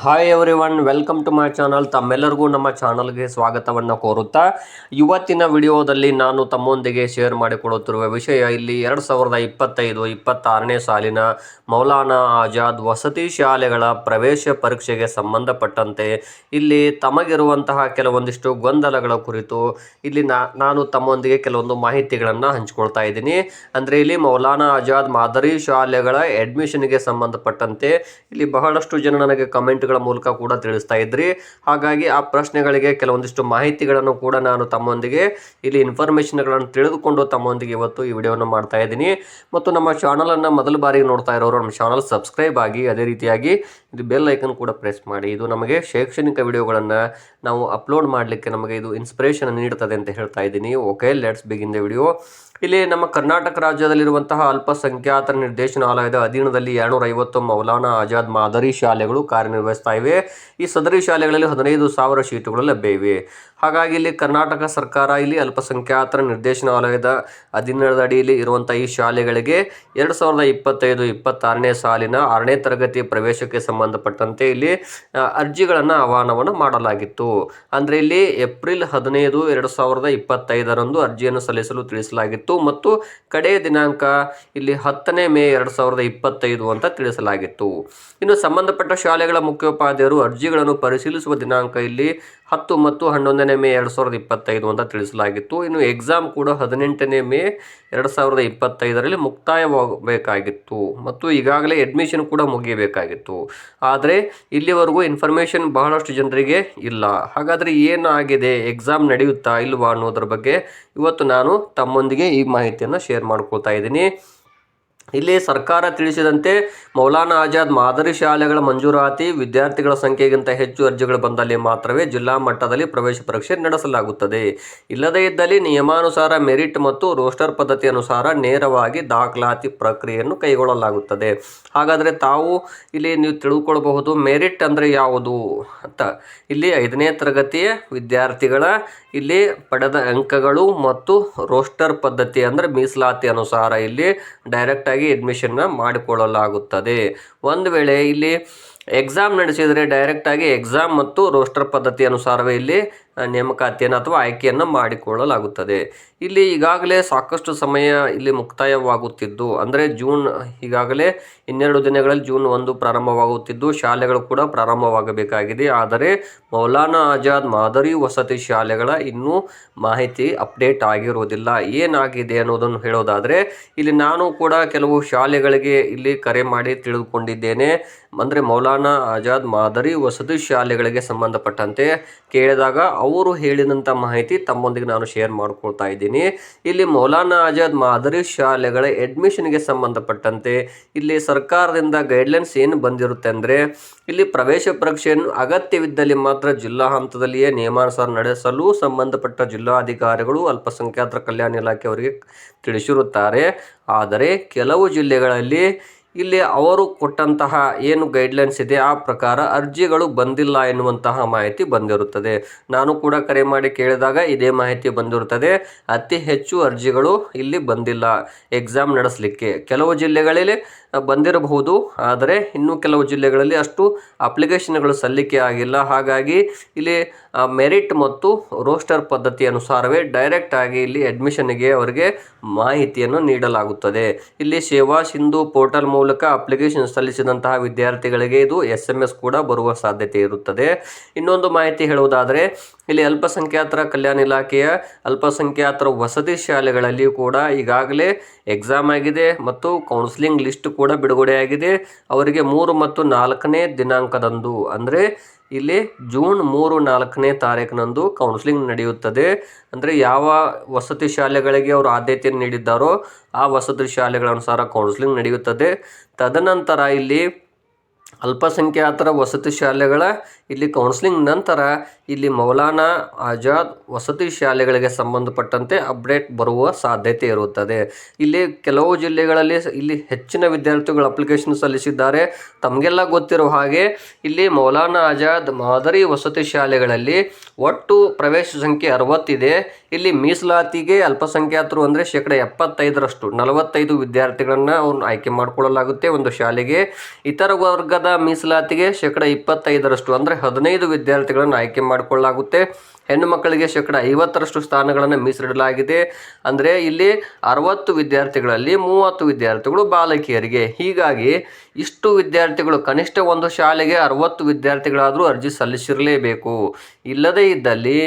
Hi everyone welcome to my channel ತಮ್ಮೆಲ್ಲರಿಗೂ ನಮ್ಮ ಚಾನಲ್ಗೆ ಸ್ವಾಗತವನ್ನು ಕೋರುತ್ತಾ, ಇವತ್ತಿನ ವಿಡಿಯೋದಲ್ಲಿ ನಾನು ತಮ್ಮೊಂದಿಗೆ ಶೇರ್ ಮಾಡಿಕೊಡುತ್ತಿರುವ ವಿಷಯ ಇಲ್ಲಿ ಎರಡು ಸಾವಿರದ ಇಪ್ಪತ್ತೈದು, ಇಪ್ಪತ್ತಾರನೇ ಸಾಲಿನ ಮೌಲಾನಾ ಆಜಾದ್ ವಸತಿ ಶಾಲೆಗಳ ಪ್ರವೇಶ ಪರೀಕ್ಷೆಗೆ ಸಂಬಂಧಪಟ್ಟಂತೆ ಇಲ್ಲಿ ತಮಗಿರುವಂತಹ ಕೆಲವೊಂದಿಷ್ಟು ಗೊಂದಲಗಳ ಕುರಿತು ಇಲ್ಲಿ ನಾನು ತಮ್ಮೊಂದಿಗೆ ಕೆಲವೊಂದು ಮಾಹಿತಿಗಳನ್ನು ಹಂಚಿಕೊಳ್ತಾ ಇದ್ದೀನಿ. ಅಂದರೆ ಇಲ್ಲಿ ಮೌಲಾನಾ ಆಜಾದ್ ಮಾದರಿ ಶಾಲೆಗಳ ಅಡ್ಮಿಷನ್ಗೆ ಸಂಬಂಧಪಟ್ಟಂತೆ ಇಲ್ಲಿ ಬಹಳಷ್ಟು ಜನ ನನಗೆ ಕಮೆಂಟ್ಗಳ ಮೂಲಕ ಕೂಡ ತಿಳಿಸ್ತಾ ಇದ್ರಿ. ಹಾಗಾಗಿ ಆ ಪ್ರಶ್ನೆಗಳಿಗೆ ಕೆಲವೊಂದಿಷ್ಟು ಮಾಹಿತಿಗಳನ್ನು ಕೂಡ ನಾನು ತಮ್ಮೊಂದಿಗೆ ಇಲ್ಲಿ ಇನ್ಫಾರ್ಮೇಷನ್ಗಳನ್ನು ತಿಳಿದುಕೊಂಡು ತಮ್ಮೊಂದಿಗೆ ಇವತ್ತು ಈ ವಿಡಿಯೋವನ್ನು ಮಾಡ್ತಾ ಇದ್ದೀನಿ. ಮತ್ತು ನಮ್ಮ ಚಾನಲನ್ನು ಮೊದಲ ಬಾರಿಗೆ ನೋಡ್ತಾ ಇರೋರು ನಮ್ಮ ಚಾನಲ್ ಸಬ್ಸ್ಕ್ರೈಬ್ ಆಗಿ, ಅದೇ ರೀತಿಯಾಗಿ ಇದು ಬೆಲ್ ಐಕನ್ ಕೂಡ ಪ್ರೆಸ್ ಮಾಡಿ. ಇದು ನಮಗೆ ಶೈಕ್ಷಣಿಕ ವಿಡಿಯೋಗಳನ್ನು ನಾವು ಅಪ್ಲೋಡ್ ಮಾಡಲಿಕ್ಕೆ ನಮಗೆ ಇದು ಇನ್ಸ್ಪಿರೇಷನ್ ನೀಡುತ್ತದೆ ಅಂತ ಹೇಳ್ತಾ ಇದ್ದೀನಿ. Okay let's begin the video ಇಲ್ಲಿ ನಮ್ಮ ಕರ್ನಾಟಕ ರಾಜ್ಯದಲ್ಲಿರುವಂತಹ ಅಲ್ಪಸಂಖ್ಯಾತರ ನಿರ್ದೇಶನಾಲಯದ ಅಧೀನದಲ್ಲಿ ಎರಡುನೂರ ಐವತ್ತು ಮೌಲಾನಾ ಆಜಾದ್ ಮಾದರಿ ಶಾಲೆಗಳು ಕಾರ್ಯನಿರ್ವಹಿಸ್ತಾ ಇವೆ. ಈ ಸದರಿ ಶಾಲೆಗಳಲ್ಲಿ ಹದಿನೈದು ಸಾವಿರ ಶೀಟುಗಳು ಲಭ್ಯ ಇವೆ ಹಾಗಾಗಿ ಇಲ್ಲಿ ಕರ್ನಾಟಕ ಸರ್ಕಾರ ಇಲ್ಲಿ ಅಲ್ಪಸಂಖ್ಯಾತರ ನಿರ್ದೇಶನಾಲಯದ ಹದಿನೇಳದ ಅಡಿಯಲ್ಲಿ ಇರುವಂಥ ಈ ಶಾಲೆಗಳಿಗೆ ಎರಡು ಸಾವಿರದ ಇಪ್ಪತ್ತೈದು ಇಪ್ಪತ್ತಾರನೇ ಸಾಲಿನ ಆರನೇ ತರಗತಿ ಪ್ರವೇಶಕ್ಕೆ ಸಂಬಂಧಪಟ್ಟಂತೆ ಇಲ್ಲಿ ಅರ್ಜಿಗಳನ್ನು ಆಹ್ವಾನವನ್ನು ಮಾಡಲಾಗಿತ್ತು. ಅಂದರೆ ಇಲ್ಲಿ ಏಪ್ರಿಲ್ ಹದಿನೈದು ಎರಡು ಸಾವಿರದ ಇಪ್ಪತ್ತೈದರಂದು ಅರ್ಜಿಯನ್ನು ಸಲ್ಲಿಸಲು ತಿಳಿಸಲಾಗಿತ್ತು ಮತ್ತು ಕಡೆಯ ದಿನಾಂಕ ಇಲ್ಲಿ ಹತ್ತನೇ ಮೇ ಎರಡು ಸಾವಿರದ ಇಪ್ಪತ್ತೈದು ಅಂತ ತಿಳಿಸಲಾಗಿತ್ತು. ಇನ್ನು ಸಂಬಂಧಪಟ್ಟ ಶಾಲೆಗಳ ಮುಖ್ಯೋಪಾಧ್ಯಾಯರು ಅರ್ಜಿಗಳನ್ನು ಪರಿಶೀಲಿಸುವ ದಿನಾಂಕ ಇಲ್ಲಿ ಹತ್ತು ಮತ್ತು ಹನ್ನೊಂದನೇ ಮೇ ಎರಡು ಸಾವಿರದ ಇಪ್ಪತ್ತೈದು ಅಂತ ತಿಳಿಸಲಾಗಿತ್ತು. ಇನ್ನು ಎಕ್ಸಾಮ್ ಕೂಡ ಹದಿನೆಂಟನೇ ಮೇ ಎರಡು ಸಾವಿರದ ಇಪ್ಪತ್ತೈದರಲ್ಲಿ ಮುಕ್ತಾಯವಾಗಬೇಕಾಗಿತ್ತು ಮತ್ತು ಈಗಾಗಲೇ ಅಡ್ಮಿಷನ್ ಕೂಡ ಮುಗಿಯಬೇಕಾಗಿತ್ತು. ಆದರೆ ಇಲ್ಲಿವರೆಗೂ ಇನ್ಫಾರ್ಮೇಷನ್ ಬಹಳಷ್ಟು ಜನರಿಗೆ ಇಲ್ಲ. ಹಾಗಾದರೆ ಏನಾಗಿದೆ ಎಕ್ಸಾಮ್ ನಡೆಯುತ್ತಾ ಇಲ್ವಾ ಅನ್ನೋದ್ರ ಬಗ್ಗೆ ಇವತ್ತು ನಾನು ತಮ್ಮೊಂದಿಗೆ ಈ ಮಾಹಿತಿಯನ್ನು ಶೇರ್ ಮಾಡ್ಕೊಳ್ತಾ ಇದ್ದೀನಿ. ಇಲ್ಲಿ ಸರ್ಕಾರ ತಿಳಿಸಿದಂತೆ ಮೌಲಾನಾ ಆಜಾದ್ ಮಾದರಿ ಶಾಲೆಗಳ ಮಂಜೂರಾತಿ ವಿದ್ಯಾರ್ಥಿಗಳ ಸಂಖ್ಯೆಗಿಂತ ಹೆಚ್ಚು ಅರ್ಜಿಗಳು ಬಂದಲ್ಲಿ ಮಾತ್ರವೇ ಜಿಲ್ಲಾ ಮಟ್ಟದಲ್ಲಿ ಪ್ರವೇಶ ಪರೀಕ್ಷೆ ನಡೆಸಲಾಗುತ್ತದೆ. ಇಲ್ಲದೇ ಇದ್ದಲ್ಲಿ ನಿಯಮಾನುಸಾರ ಮೆರಿಟ್ ಮತ್ತು ರೋಸ್ಟರ್ ಪದ್ಧತಿ ಅನುಸಾರ ನೇರವಾಗಿ ದಾಖಲಾತಿ ಪ್ರಕ್ರಿಯೆಯನ್ನು ಕೈಗೊಳ್ಳಲಾಗುತ್ತದೆ. ಹಾಗಾದರೆ ತಾವು ಇಲ್ಲಿ ನೀವು ತಿಳಿದುಕೊಳ್ಳಬಹುದು ಮೆರಿಟ್ ಅಂದರೆ ಯಾವುದು ಅಂತ. ಇಲ್ಲಿ ಐದನೇ ತರಗತಿಯ ವಿದ್ಯಾರ್ಥಿಗಳ ಇಲ್ಲಿ ಪಡೆದ ಅಂಕಗಳು ಮತ್ತು ರೋಸ್ಟರ್ ಪದ್ಧತಿ ಅಂದರೆ ಮೀಸಲಾತಿ ಅನುಸಾರ ಇಲ್ಲಿ ಡೈರೆಕ್ಟಾಗಿ ಅಡ್ಮಿಷನ್ನ ಮಾಡಿಕೊಳ್ಳಲಾಗುತ್ತದೆ. ಒಂದು ವೇಳೆ ಇಲ್ಲಿ ಎಕ್ಸಾಮ್ ನಡೆಸಿದರೆ ಡೈರೆಕ್ಟಾಗಿ ಎಕ್ಸಾಮ್ ಮತ್ತು ರೋಸ್ಟರ್ ಪದ್ಧತಿ ಅನುಸಾರವೇ ಇಲ್ಲಿ ನೇಮಕಾತಿಯನ್ನು ಅಥವಾ ಆಯ್ಕೆಯನ್ನು ಮಾಡಿಕೊಳ್ಳಲಾಗುತ್ತದೆ. ಇಲ್ಲಿ ಈಗಾಗಲೇ ಸಾಕಷ್ಟು ಸಮಯ ಇಲ್ಲಿ ಮುಕ್ತಾಯವಾಗುತ್ತಿದ್ದು, ಅಂದರೆ ಜೂನ್, ಈಗಾಗಲೇ ಇನ್ನೆರಡು ದಿನಗಳಲ್ಲಿ ಜೂನ್ ಒಂದು ಪ್ರಾರಂಭವಾಗುತ್ತಿದ್ದು, ಶಾಲೆಗಳು ಕೂಡ ಪ್ರಾರಂಭವಾಗಬೇಕಾಗಿದೆ. ಆದರೆ ಮೌಲಾನಾ ಆಜಾದ್ ಮಾದರಿ ವಸತಿ ಶಾಲೆಗಳ ಇನ್ನೂ ಮಾಹಿತಿ ಅಪ್ಡೇಟ್ ಆಗಿರುವುದಿಲ್ಲ ಏನಾಗಿದೆ ಅನ್ನೋದನ್ನು ಹೇಳೋದಾದರೆ, ಇಲ್ಲಿ ನಾನು ಕೂಡ ಕೆಲವು ಶಾಲೆಗಳಿಗೆ ಇಲ್ಲಿ ಕರೆ ಮಾಡಿ ತಿಳಿದುಕೊಂಡಿದ್ದೇನೆ. ಅಂದರೆ ಮೌಲಾನಾ ಆಜಾದ್ ಮಾದರಿ ವಸತಿ ಶಾಲೆಗಳಿಗೆ ಸಂಬಂಧಪಟ್ಟಂತೆ ಕೇಳಿದಾಗ ಅವರು ಹೇಳಿದಂಥ ಮಾಹಿತಿ ತಮ್ಮೊಂದಿಗೆ ನಾನು ಶೇರ್ ಮಾಡ್ಕೊಳ್ತಾ ಇದ್ದೀನಿ. ಇಲ್ಲಿ ಮೌಲಾನಾ ಆಜಾದ್ ಮಾದರಿ ಶಾಲೆಗಳ ಅಡ್ಮಿಷನ್ಗೆ ಸಂಬಂಧಪಟ್ಟಂತೆ ಇಲ್ಲಿ ಸರ್ಕಾರದಿಂದ ಗೈಡ್ಲೈನ್ಸ್ ಏನು ಬಂದಿರುತ್ತೆ ಅಂದರೆ, ಇಲ್ಲಿ ಪ್ರವೇಶ ಪರೀಕ್ಷೆಯನ್ನು ಅಗತ್ಯವಿದ್ದಲ್ಲಿ ಮಾತ್ರ ಜಿಲ್ಲಾ ಹಂತದಲ್ಲಿಯೇ ನಿಯಮಾನುಸಾರ ನಡೆಸಲು ಸಂಬಂಧಪಟ್ಟ ಜಿಲ್ಲಾಧಿಕಾರಿಗಳು ಅಲ್ಪಸಂಖ್ಯಾತರ ಕಲ್ಯಾಣ ಇಲಾಖೆ ಅವರಿಗೆ ತಿಳಿಸಿರುತ್ತಾರೆ. ಆದರೆ, ಕೆಲವು ಜಿಲ್ಲೆಗಳಲ್ಲಿ ಇಲ್ಲಿ ಅವರು ಕೊಟ್ಟಂತಹ ಏನು ಗೈಡ್ಲೈನ್ಸ್ ಇದೆ, ಆ ಪ್ರಕಾರ ಅರ್ಜಿಗಳು ಬಂದಿಲ್ಲ ಎನ್ನುವಂತಹ ಮಾಹಿತಿ ಬಂದಿರುತ್ತದೆ. ನಾನು ಕೂಡ ಕರೆ ಮಾಡಿ ಕೇಳಿದಾಗ ಇದೇ ಮಾಹಿತಿ ಬಂದಿರುತ್ತದೆ. ಅತಿ ಹೆಚ್ಚು ಅರ್ಜಿಗಳು ಇಲ್ಲಿ ಬಂದಿಲ್ಲ. ಎಕ್ಸಾಮ್ ನಡೆಸಲಿಕ್ಕೆ. ಕೆಲವು ಜಿಲ್ಲೆಗಳಲ್ಲಿ ಬಂದಿರಬಹುದು. ಆದರೆ ಇನ್ನೂ ಕೆಲವು ಜಿಲ್ಲೆಗಳಲ್ಲಿ ಅಷ್ಟು ಅಪ್ಲಿಕೇಶನ್ಗಳು ಸಲ್ಲಿಕೆ ಆಗಿಲ್ಲ. ಹಾಗಾಗಿ ಇಲ್ಲಿ ಮೆರಿಟ್ ಮತ್ತು ರೋಸ್ಟರ್ ಪದ್ಧತಿ ಅನುಸಾರವೇ ಡೈರೆಕ್ಟ್ ಆಗಿ ಇಲ್ಲಿ ಅಡ್ಮಿಷನ್ಗೆ ಅವರಿಗೆ ಮಾಹಿತಿಯನ್ನು ನೀಡಲಾಗುತ್ತದೆ. ಇಲ್ಲಿ ಸೇವಾ ಸಿಂಧು ಪೋರ್ಟಲ್ ಮೂಲಕ ಅಪ್ಲಿಕೇಶನ್ ಸಲ್ಲಿಸಿದಂತಹ ವಿದ್ಯಾರ್ಥಿಗಳಿಗೆ ಇದು ಎಸ್ ಎಂ ಎಸ್ ಕೂಡ ಬರುವ ಸಾಧ್ಯತೆ ಇರುತ್ತದೆ. ಇನ್ನೊಂದು ಮಾಹಿತಿ ಹೇಳುವುದಾದರೆ ಇಲ್ಲಿ ಅಲ್ಪಸಂಖ್ಯಾತರ ಕಲ್ಯಾಣ ಇಲಾಖೆಯ ಅಲ್ಪಸಂಖ್ಯಾತರ ವಸತಿ ಶಾಲೆಗಳಲ್ಲಿ ಕೂಡ ಈಗಾಗಲೇ ಎಕ್ಸಾಮ್ ಆಗಿದೆ ಮತ್ತು ಕೌನ್ಸಿಲಿಂಗ್ ಲಿಸ್ಟ್ ಕೂಡ ಬಿಡುಗಡೆಯಾಗಿದೆ. ಅವರಿಗೆ ಮೂರು ಮತ್ತು ನಾಲ್ಕನೇ ದಿನಾಂಕದಂದು, ಅಂದರೆ ಇಲ್ಲಿ ಜೂನ್ ಮೂರು, ನಾಲ್ಕನೇ ತಾರೀಕಿನಂದು ಕೌನ್ಸಿಲಿಂಗ್ ನಡೆಯುತ್ತದೆ. ಅಂದರೆ ಯಾವ ವಸತಿ ಶಾಲೆಗಳಿಗೆ ಅವರು ಆದ್ಯತೆಯನ್ನು ನೀಡಿದ್ದಾರೋ ಆ ವಸತಿ ಶಾಲೆಗಳ ಅನುಸಾರ ಕೌನ್ಸಿಲಿಂಗ್ ನಡೆಯುತ್ತದೆ. ತದನಂತರ ಇಲ್ಲಿ ಅಲ್ಪಸಂಖ್ಯಾತರ ವಸತಿ ಶಾಲೆಗಳ ಇಲ್ಲಿ ಕೌನ್ಸಿಲಿಂಗ್ ನಂತರ ಇಲ್ಲಿ ಮೌಲಾನಾ ಆಜಾದ್ ವಸತಿ ಶಾಲೆಗಳಿಗೆ ಸಂಬಂಧಪಟ್ಟಂತೆ ಅಪ್ಡೇಟ್ ಬರುವ ಸಾಧ್ಯತೆ ಇರುತ್ತದೆ. ಇಲ್ಲಿ ಕೆಲವು ಜಿಲ್ಲೆಗಳಲ್ಲಿ ಇಲ್ಲಿ ಹೆಚ್ಚಿನ ವಿದ್ಯಾರ್ಥಿಗಳು ಅಪ್ಲಿಕೇಶನ್ ಸಲ್ಲಿಸಿದ್ದಾರೆ. ತಮಗೆಲ್ಲ ಗೊತ್ತಿರುವ ಹಾಗೆ ಇಲ್ಲಿ ಮೌಲಾನಾ ಆಜಾದ್ ಮಾದರಿ ವಸತಿ ಶಾಲೆಗಳಲ್ಲಿ ಒಟ್ಟು ಪ್ರವೇಶ ಸಂಖ್ಯೆ ಅರವತ್ತಿದೆ. ಇಲ್ಲಿ ಮೀಸಲಾತಿಗೆ ಅಲ್ಪಸಂಖ್ಯಾತರು ಅಂದರೆ ಶೇಕಡ ಎಪ್ಪತ್ತೈದರಷ್ಟು, ನಲವತ್ತೈದು ವಿದ್ಯಾರ್ಥಿಗಳನ್ನು ಅವ್ರನ್ನ ಆಯ್ಕೆ ಮಾಡಿಕೊಳ್ಳಲಾಗುತ್ತೆ ಒಂದು ಶಾಲೆಗೆ. ಇತರ ವರ್ಗದ ಮೀಸಲಾತಿಗೆ ಶೇಕಡ ಇಪ್ಪತ್ತೈದರಷ್ಟು, ಅಂದರೆ ಹದಿನೈದು ವಿದ್ಯಾರ್ಥಿಗಳನ್ನು ಆಯ್ಕೆ ಮಾಡಿಕೊಳ್ಳಲಾಗುತ್ತೆ. ಹೆಣ್ಣು ಮಕ್ಕಳಿಗೆ ಶೇಕಡ ಐವತ್ತರಷ್ಟು ಸ್ಥಾನಗಳನ್ನು ಮೀಸಲಿಡಲಾಗಿದೆ. ಅಂದರೆ ಇಲ್ಲಿ ಅರವತ್ತು ವಿದ್ಯಾರ್ಥಿಗಳಲ್ಲಿ ಮೂವತ್ತು ವಿದ್ಯಾರ್ಥಿಗಳು ಬಾಲಕಿಯರಿಗೆ. ಹೀಗಾಗಿ ಇಷ್ಟು ವಿದ್ಯಾರ್ಥಿಗಳು ಕನಿಷ್ಠ ಒಂದು ಶಾಲೆಗೆ ಅರವತ್ತು ವಿದ್ಯಾರ್ಥಿಗಳಾದರೂ ಅರ್ಜಿ ಸಲ್ಲಿಸಿರಲೇಬೇಕು. ಇಲ್ಲದೇ ಇದ್ದಲ್ಲಿ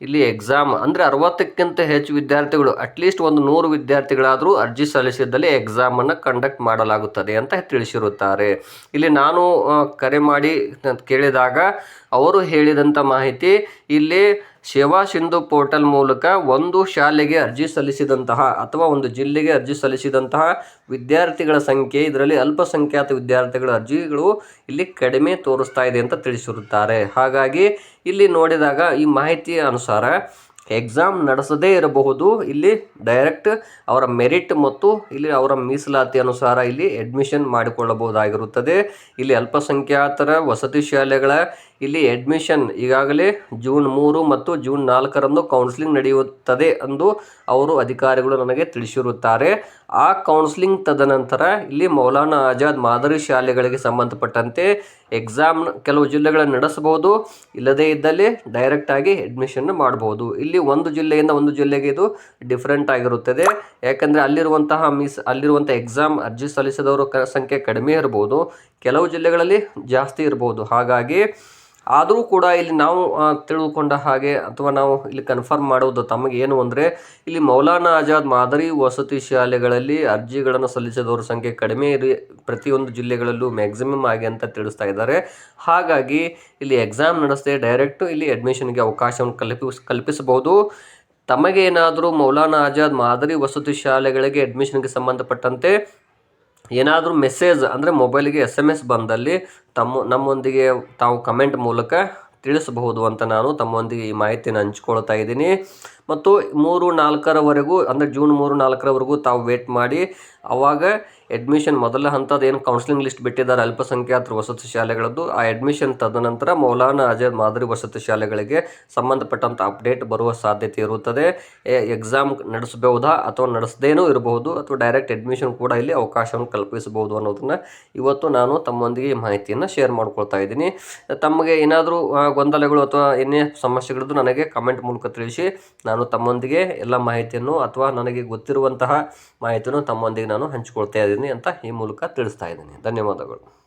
ಇಲ್ಲಿ ಎಕ್ಸಾಮ್ ಅಂದರೆ ಅರವತ್ತಕ್ಕಿಂತ ಹೆಚ್ಚು ವಿದ್ಯಾರ್ಥಿಗಳು ಅಟ್ಲೀಸ್ಟ್ ಒಂದು ನೂರು ವಿದ್ಯಾರ್ಥಿಗಳಾದರೂ ಅರ್ಜಿ ಸಲ್ಲಿಸಿದ್ದಲ್ಲಿ ಎಕ್ಸಾಮನ್ನು ಕಂಡಕ್ಟ್ ಮಾಡಲಾಗುತ್ತದೆ ಅಂತ ತಿಳಿಸಿರುತ್ತಾರೆ. ಇಲ್ಲಿ ನಾನು ಕರೆ ಮಾಡಿ ಕೇಳಿದಾಗ ಅವರು ಹೇಳಿದಂಥ ಮಾಹಿತಿ ಇಲ್ಲಿ ಸೇವಾ ಸಿಂಧು ಪೋರ್ಟಲ್ ಮೂಲಕ ಒಂದು ಶಾಲೆಗೆ ಅರ್ಜಿ ಸಲ್ಲಿಸಿದಂತಹ ಅಥವಾ ಒಂದು ಜಿಲ್ಲೆಗೆ ಅರ್ಜಿ ಸಲ್ಲಿಸಿದಂತಹ ವಿದ್ಯಾರ್ಥಿಗಳ ಸಂಖ್ಯೆ, ಇದರಲ್ಲಿ ಅಲ್ಪಸಂಖ್ಯಾತ ವಿದ್ಯಾರ್ಥಿಗಳ ಅರ್ಜಿಗಳು ಇಲ್ಲಿ ಕಡಿಮೆ ತೋರಿಸ್ತಾ ಇದೆ ಅಂತ ತಿಳಿಸಿರುತ್ತಾರೆ. ಹಾಗಾಗಿ ಇಲ್ಲಿ ನೋಡಿದಾಗ ಈ ಮಾಹಿತಿಯ ಅನುಸಾರ ಎಕ್ಸಾಮ್ ನಡೆಸದೇ ಇರಬಹುದು. ಇಲ್ಲಿ ಡೈರೆಕ್ಟ್ ಅವರ ಮೆರಿಟ್ ಮತ್ತು ಇಲ್ಲಿ ಅವರ ಮೀಸಲಾತಿ ಅನುಸಾರ ಇಲ್ಲಿ ಅಡ್ಮಿಷನ್ ಮಾಡಿಕೊಳ್ಳಬಹುದಾಗಿರುತ್ತದೆ. ಇಲ್ಲಿ ಅಲ್ಪಸಂಖ್ಯಾತರ ವಸತಿ ಶಾಲೆಗಳ ಇಲ್ಲಿ ಅಡ್ಮಿಷನ್ ಈಗಾಗಲೇ ಜೂನ್ ಮೂರು ಮತ್ತು ಜೂನ್ ನಾಲ್ಕರಂದು ಕೌನ್ಸಿಲಿಂಗ್ ನಡೆಯುತ್ತದೆ ಎಂದು ಅವರು ಅಧಿಕಾರಿಗಳು ನನಗೆ ತಿಳಿಸಿರುತ್ತಾರೆ. ಆ ಕೌನ್ಸಿಲಿಂಗ್ ತದನಂತರ ಇಲ್ಲಿ ಮೌಲಾನಾ ಆಜಾದ್ ಮಾದರಿ ಶಾಲೆಗಳಿಗೆ ಸಂಬಂಧಪಟ್ಟಂತೆ ಎಕ್ಸಾಮ್ ಕೆಲವು ಜಿಲ್ಲೆಗಳನ್ನು ನಡೆಸಬಹುದು, ಇಲ್ಲದೇ ಇದ್ದಲ್ಲಿ ಡೈರೆಕ್ಟ್ ಆಗಿ ಅಡ್ಮಿಷನ್ ಮಾಡಬಹುದು. ಇಲ್ಲಿ ಒಂದು ಜಿಲ್ಲೆಯಿಂದ ಒಂದು ಜಿಲ್ಲೆಗೆ ಇದು ಡಿಫ್ರೆಂಟ್ ಆಗಿರುತ್ತದೆ. ಯಾಕಂದರೆ ಅಲ್ಲಿರುವಂತಹ ಮೀಸ್ ಅಲ್ಲಿರುವಂಥ ಎಕ್ಸಾಮ್ ಅರ್ಜಿ ಸಲ್ಲಿಸಿದವರ ಸಂಖ್ಯೆ ಕಡಿಮೆ ಇರಬಹುದು ಕೆಲವು ಜಿಲ್ಲೆಗಳಲ್ಲಿ ಜಾಸ್ತಿ ಇರಬಹುದು ಹಾಗಾಗಿ ಆದರೂ ಕೂಡ ಇಲ್ಲಿ ನಾವು ತಿಳಿದುಕೊಂಡ ಹಾಗೆ ಅಥವಾ ನಾವು ಇಲ್ಲಿ ಕನ್ಫರ್ಮ್ ಮಾಡುವುದು ತಮಗೆ ಏನು ಅಂದರೆ, ಇಲ್ಲಿ ಮೌಲಾನಾ ಆಜಾದ್ ಮಾದರಿ ವಸತಿ ಶಾಲೆಗಳಲ್ಲಿ ಅರ್ಜಿಗಳನ್ನು ಸಲ್ಲಿಸಿದವರ ಸಂಖ್ಯೆ ಕಡಿಮೆ ಇರಿ, ಪ್ರತಿಯೊಂದು ಜಿಲ್ಲೆಗಳಲ್ಲೂ ಮ್ಯಾಕ್ಸಿಮಮ್ ಆಗಿ ಅಂತ ತಿಳಿಸ್ತಾ ಇದ್ದಾರೆ. ಹಾಗಾಗಿ ಇಲ್ಲಿ ಎಕ್ಸಾಮ್ ನಡೆಸದೆ ಡೈರೆಕ್ಟು ಇಲ್ಲಿ ಅಡ್ಮಿಷನ್ಗೆ ಅವಕಾಶವನ್ನು ಕಲ್ಪಿಸ್ ಕಲ್ಪಿಸಬಹುದು. ತಮಗೆ ಏನಾದರೂ ಮೌಲಾನಾ ಆಜಾದ್ ಮಾದರಿ ವಸತಿ ಶಾಲೆಗಳಿಗೆ ಅಡ್ಮಿಷನ್ಗೆ ಸಂಬಂಧಪಟ್ಟಂತೆ ಏನಾದರೂ ಮೆಸೇಜ್ ಅಂದರೆ ಮೊಬೈಲಿಗೆ ಎಸ್ ಎಂ ಎಸ್ ಬಂದಲ್ಲಿ ತಮ್ಮ, ನಮ್ಮೊಂದಿಗೆ ತಾವು ಕಮೆಂಟ್ ಮೂಲಕ ತಿಳಿಸಬಹುದು ಅಂತ ನಾನು ತಮ್ಮೊಂದಿಗೆ ಈ ಮಾಹಿತಿಯನ್ನು ಹಂಚ್ಕೊಳ್ತಾ ಇದ್ದೀನಿ. ಮತ್ತು ಮೂರು ನಾಲ್ಕರವರೆಗೂ ಅಂದರೆ ಜೂನ್ ಮೂರು ನಾಲ್ಕರವರೆಗೂ ತಾವು ವೇಟ್ ಮಾಡಿ. ಆವಾಗ ಅಡ್ಮಿಷನ್ ಮೊದಲ ಹಂತದ ಏನು ಕೌನ್ಸಿಲಿಂಗ್ ಲಿಸ್ಟ್ ಬಿಟ್ಟಿದ್ದಾರೆ ಅಲ್ಪಸಂಖ್ಯಾತರ ವಸತಿ ಶಾಲೆಗಳದ್ದು. ಆ ಅಡ್ಮಿಷನ್ ತದನಂತರ ಮೌಲಾನಾ ಆಜಾದ್ ಮಾದರಿ ವಸತಿ ಶಾಲೆಗಳಿಗೆ ಸಂಬಂಧಪಟ್ಟಂಥ ಅಪ್ಡೇಟ್ ಬರುವ ಸಾಧ್ಯತೆ ಇರುತ್ತದೆ. ಎಕ್ಸಾಮ್ ನಡೆಸಬಹುದಾ ಅಥವಾ ನಡೆಸದೇನೂ ಇರಬಹುದು ಅಥವಾ ಡೈರೆಕ್ಟ್ ಅಡ್ಮಿಷನ್ ಕೂಡ ಇಲ್ಲಿ ಅವಕಾಶವನ್ನು ಕಲ್ಪಿಸಬಹುದು ಅನ್ನೋದನ್ನು ಇವತ್ತು ನಾನು ತಮ್ಮೊಂದಿಗೆ ಈ ಮಾಹಿತಿಯನ್ನು ಶೇರ್ ಮಾಡ್ಕೊಳ್ತಾ ಇದ್ದೀನಿ. ತಮಗೆ ಏನಾದರೂ ಗೊಂದಲಗಳು ಅಥವಾ ಏನೇ ಸಮಸ್ಯೆಗಳದ್ದು ನನಗೆ ಕಮೆಂಟ್ ಮೂಲಕ ತಿಳಿಸಿ. ನಾನು ತಮ್ಮೊಂದಿಗೆ ಎಲ್ಲ ಮಾಹಿತಿಯನ್ನು ಅಥವಾ ನನಗೆ ಗೊತ್ತಿರುವಂತಹ ಮಾಹಿತಿಯನ್ನು ತಮ್ಮೊಂದಿಗೆ ನಾನು ಹಂಚಿಕೊಳ್ತಾ ಇದ್ದೀನಿ. ಅಂತ ಈ ಮೂಲಕ ತಿಳಿಸ್ತಾ ಇದ್ದೀನಿ. ಧನ್ಯವಾದಗಳು.